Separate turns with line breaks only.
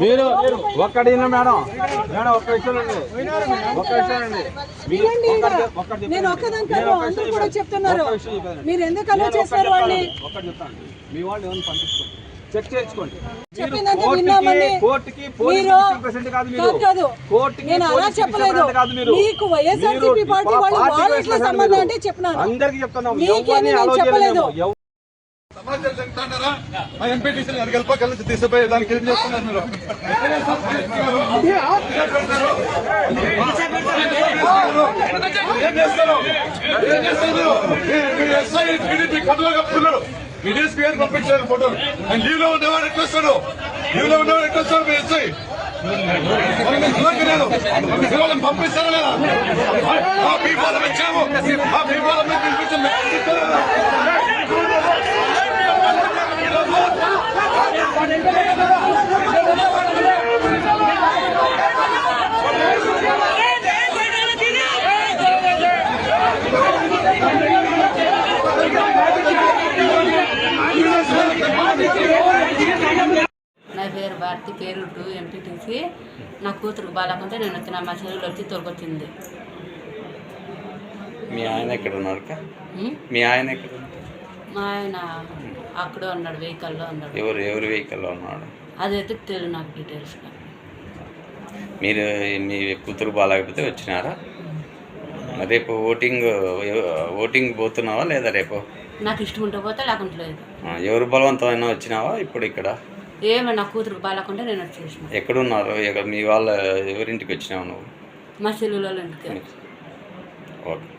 మీరు ఒక్కడిన madam. Madam ఒక్క విషయం ఒక్క విషయం.
నేను ఒక్కదాని కాదు అందరూ కూడా. చెప్తున్నారు. మీరు ఎందుకు అలా చేస్తారు వాళ్ళని?
మీ వాళ్ళు ఎవరిని పంపించుకోండి చెక్
చెప్పిందంతా
కోర్టుకి- అందరికీ చెప్తున్నాం.
సమాజం మా తీసిపోయి దానికి ఏం చేస్తున్నారు మీరు? మీ- ఎస్ఐ టీడీపీ కథలో కప్పుకున్నాడు మీ డీఎస్పీ గారు పంపించారు ఫోటో ఆయన లీవ్లో ఉండేవాడు ఎట్లా వస్తారు లీవ్లో ఎట్లా మీ ఎస్ఐ పంపిస్తారా లేదా ఇచ్చాము మా పీపాలం
పేరు భారతి పేరు టూ ఎంపీటీసీ నా కూతురు బాలకుంటే నేను వచ్చిన మా చెల్లెలు వచ్చి తోలుకొచ్చింది
మీ ఆయన ఎక్కడ ఉన్నారు? మీ? ఆయన ఎక్కడ?
మా ఆయన అక్కడే ఉన్నాడు వెహికల్లో ఉన్నాడు.
ఎవరు ఎవరు వెహికల్లో ఉన్నాడు?
అదైతే తెలియదు నాకు డీటెయిల్స్
మీరు మీ కూతురు బాగాలేకపోతే వచ్చినారా? రేపు ఓటింగ్ ఓటింగ్ పోతున్నావా లేదా రేపు?
నాకు ఇష్టం ఉంటే పోతే లేకుంటే లేదు.
ఎవరు బలవంతమైనా వచ్చినావా ఇప్పుడు ఇక్కడ?
ఏమో నా కూతురు బాలకుంటే నేను వచ్చేసిన
ఎక్కడున్నారు? ఎక్కడ మీ వాళ్ళ ఎవరింటికి వచ్చినావు నువ్వు?
మా చెల్లెల ఇంటికి.
ఓకే.